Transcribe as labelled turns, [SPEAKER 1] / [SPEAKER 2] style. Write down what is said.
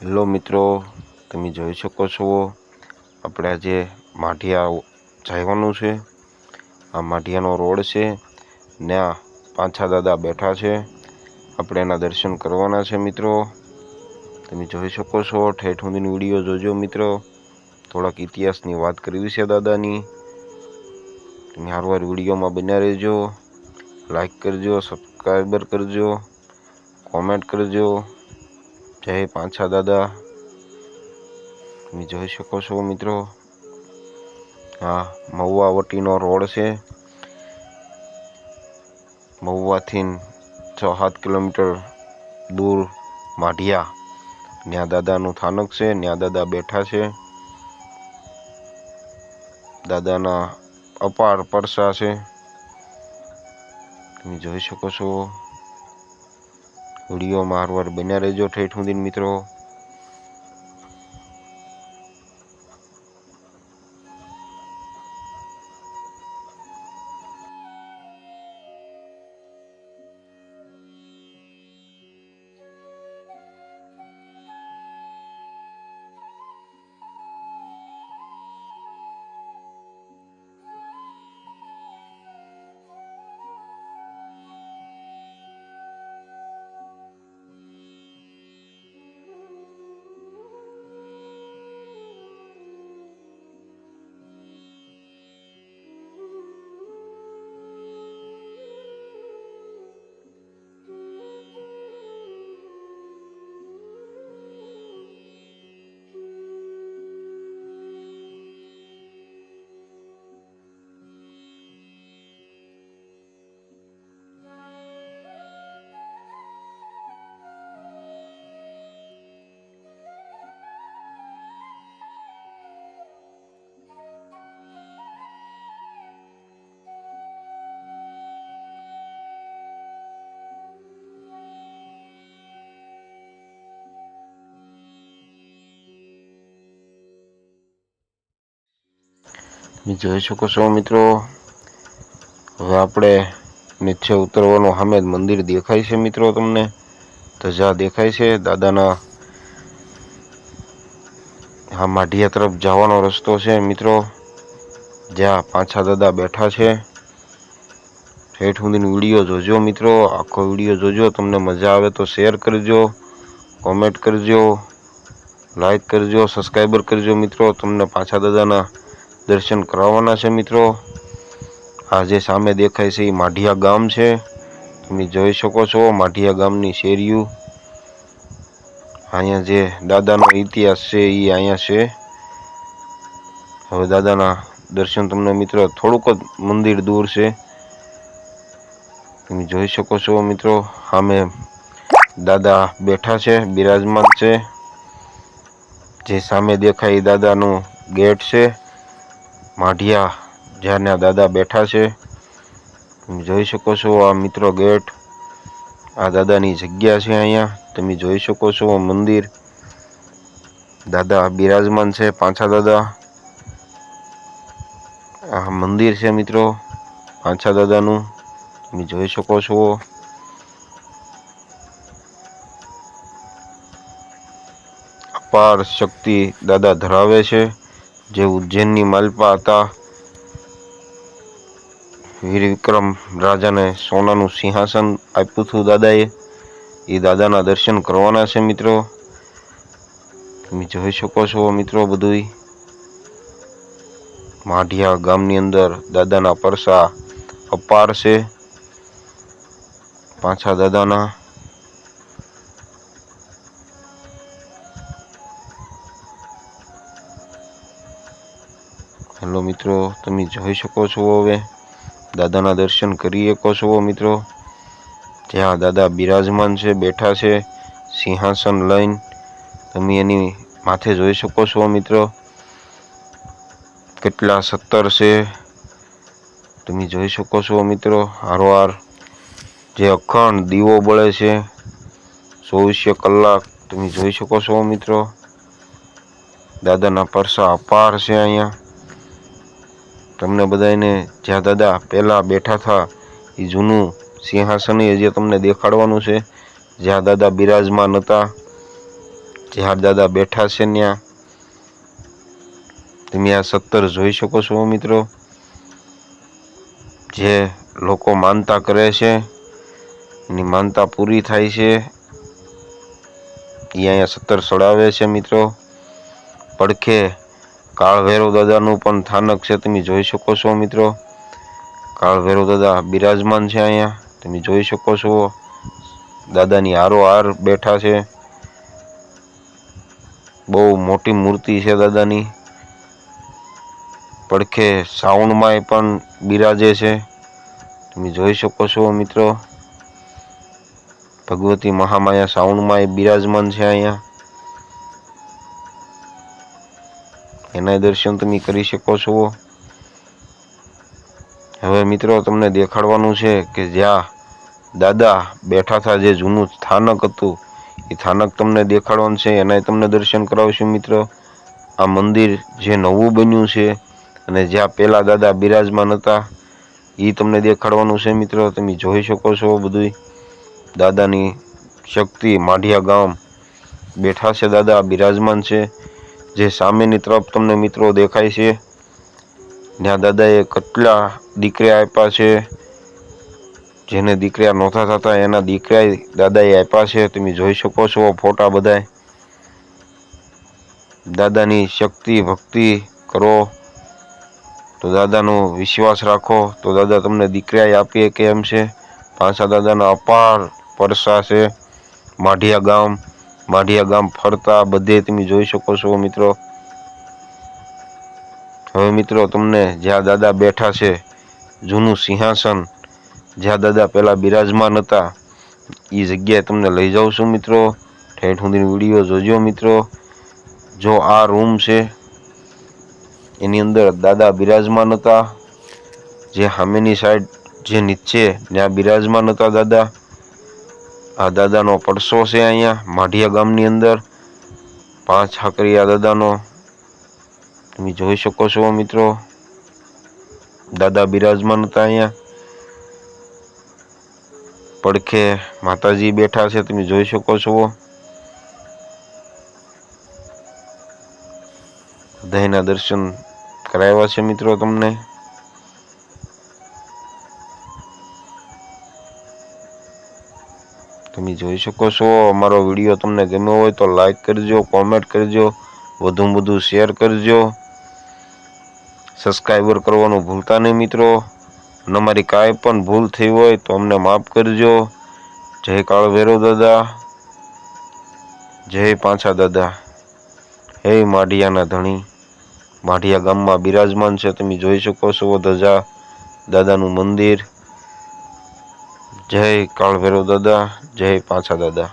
[SPEAKER 1] Hello મિત્રો, તમે જોઈ શકો છો, આપણે આજે માઠિયા જવાનું છે. આ માઠિયાનો રોડ છે, ત્યાં પાંચા દાદા બેઠા છે. આપણે એના દર્શન કરવાના છે મિત્રો. તમે જોઈ શકો છો, ઠેઠ સુધીની વીડિયો જોજો મિત્રો. થોડાક ઇતિહાસની વાત કરવી છે દાદાની. તમે હારવાર વિડીયોમાં બન્યા રહેજો. લાઈક કરજો, સબસ્ક્રાઈબર કરજો, કોમેન્ટ કરજો. જય પાંચા દાદા. તમે જોઈ શકો છો મિત્રો હા મહુવાવટીનો રોડ છે. મહુવાથી છ સાત કિલોમીટર દૂર માઢિયા. ત્યાં દાદાનું થાનક છે ત્યાં દાદા બેઠા છે. દાદાના અપાર પરસા છે. તમે જોઈ શકો છો વિડીયોમાં હારવાર બન્યા રહેજો. ઠેઠ સુધી મિત્રો. જોઈ શકો છો મિત્રો. હવે આપણે નીચે ઉતરવાનું સામે મંદિર દેખાય છે મિત્રો તમને. ધજા દેખાય છે. દાદાના આ માઢિયા તરફ જવાનો રસ્તો છે મિત્રો. જ્યાં પાછા દાદા બેઠા છે. ઠેઠ સુધીનો વીડિયો જોજો મિત્રો. આખો વીડિયો જોજો. તમને મજા આવે તો શેર કરજો, કોમેન્ટ કરજો, લાઈક કરજો, સબસ્ક્રાઈબર કરજો મિત્રો. તમને પાછા દાદાના દર્શન કરાવવાના છે મિત્રો. આ જે સામે દેખાય છે એ માઢિયા ગામ છે. તમે જોઈ શકો છો માઢિયા ગામની શેરીયું અહીંયા જે દાદાનો ઇતિહાસ છે એ અહીંયા છે. હવે દાદાના દર્શન તમને મિત્રો થોડુંક જ મંદિર દૂર છે. તમે જોઈ શકો છો મિત્રો સામે દાદા બેઠા છે, બિરાજમાન છે. જે સામે દેખાય એ દાદાનું ગેટ છે. માઢિયા જ્યાંના દાદા બેઠા છે. તમે જોઈ શકો છો આ મિત્રો ગેટ. આ દાદાની જગ્યા છે અહીંયા. તમે જોઈ શકો છો મંદિર. દાદા બિરાજમાન છે પાંચા દાદા. આ મંદિર છે મિત્રો પાંચા દાદાનું. તમે જોઈ શકો છો. અપાર શક્તિ દાદા ધરાવે છે. જે ઉજ્જૈનની માલપા હતા વીર વિક્રમ રાજાને સોનાનું સિંહાસન આપ્યું હતું દાદાએ. એ દાદાના દર્શન કરવાના છે મિત્રો. તમે જોઈ શકો છો મિત્રો બધું માઢિયા ગામની અંદર દાદાના પરસા અપાર છે. પાછા દાદાના હેલો મિત્રો, તમે જોઈ શકો છો હવે. દાદાના દર્શન કરી શકો છો મિત્રો. જ્યાં દાદા બિરાજમાન છે, બેઠા છે, સિંહાસન લઈને. તમે એની માથે જોઈ શકો છો મિત્રો. કેટલા સત્તર છે. તમે જોઈ શકો છો મિત્રો, હારવાર. જે અખંડ દીવો બળે છે, ચોવીસે કલાક. તમે જોઈ શકો છો મિત્રો. દાદાના પરસા અપાર છે અહીંયા. તમને બધાને જ્યાં દાદા પહેલાં બેઠા હતા એ જૂનું સિંહાસન હજી તમને દેખાડવાનું છે, જ્યાં દાદા બિરાજમાન હતા, જ્યાં દાદા બેઠા છે ત્યાં તમે આ સત્તર જોઈ શકો છો મિત્રો, જે લોકો માનતા કરે છે, એની માનતા પૂરી થાય છે. એ અહીંયા સત્તર સડાવે છે મિત્રો, પડખે કાળ ભૈરવ દાદાનું પણ સ્થાનક છે, તમે જોઈ શકો છો મિત્રો. કાળ ભૈરવ દાદા બિરાજમાન છે અહીંયા. તમે જોઈ શકો છો. દાદાની આરો હાર બેઠા છે. બહુ મોટી મૂર્તિ છે દાદાની. પડખે સાઉન્ડમાંય પણ બિરાજે છે. તમે જોઈ શકો છો મિત્રો. ભગવતી મહામાયા સાઉન્ડમાં એ બિરાજમાન છે અહીંયા. એના દર્શન તમે કરી શકો છો. હવે મિત્રો, તમને દેખાડવાનું છે કે જ્યાં દાદા બેઠા હતા જે જૂનું સ્થાનક હતું, એ સ્થાનક તમને દેખાડવાનું છે. એનાય તમને દર્શન કરાવશું મિત્રો. આ મંદિર જે નવું બન્યું છે અને જ્યાં પહેલાં દાદા બિરાજમાન હતા, એ તમને દેખાડવાનું છે મિત્રો. તમે જોઈ શકો છો બધું દાદાની શક્તિ, માઢિયા ગામ બેઠા છે દાદા, બિરાજમાન છે. જે સામેની તરફ તમને મિત્રો દેખાય છે. ત્યાં દાદાએ કેટલા દીકરા આપ્યા છે. જેને દીકરા નહોતા થતા, એના દીકરા દાદાએ આપ્યા છે. તમે જોઈ શકો છો ફોટા બધાય. દાદાની શક્તિ, ભક્તિ કરો. તો દાદાનો વિશ્વાસ રાખો. તો દાદા તમને દીકરાએ આપીએ કે એમ છે. પાંચા દાદાના અપાર પરસા છે. માઢિયા ગામ. માઢિયા ગામ ફરતા બધે તમે જોઈ શકો છો મિત્રો. હવે મિત્રો તમને જ્યાં દાદા બેઠા છે, જૂનું સિંહાસન, જ્યાં દાદા પહેલાં બિરાજમાન હતા એ જગ્યાએ તમને લઈ જાઉં છું મિત્રો. ઠેઠ વીડિયો જોજો મિત્રો. જો આ રૂમ છે, એની અંદર દાદા બિરાજમાન હતા. જે સામેની સાઈડ જે નીચે ત્યાં બિરાજમાન હતા દાદા. આ દાદાનો પડસો છે અહીંયા, માઢિયા ગામની અંદર. પાંચ હાકરિયા દાદાનો. તમે જોઈ શકો છો મિત્રો, દાદા બિરાજમાન હતા અહીંયા. પડખે માતાજી બેઠા છે, તમે જોઈ શકો છો. દહીંના દર્શન કરાવ્યા છે મિત્રો તમને. તમે જોઈ શકો છો. અમારો વીડિયો તમને ગમ્યો હોય તો લાઈક કરજો કોમેન્ટ કરજો, વધુમાં વધુ શેર કરજો. સબસ્ક્રાઈબર કરવાનું ભૂલતા નહીં મિત્રો. અને અમારી કાંઈ પણ ભૂલ થઈ હોય તો અમને માફ કરજો. જય કાળ ભૈરવ દાદા. જય પાછા દાદા. હે માઢિયાના ધણી. માઢિયા ગામમાં બિરાજમાન છે, તમે જોઈ શકો છો. ધજા દાદાનું મંદિર. જય કાળ ભૈરવ દાદા જય પાછા દાદા.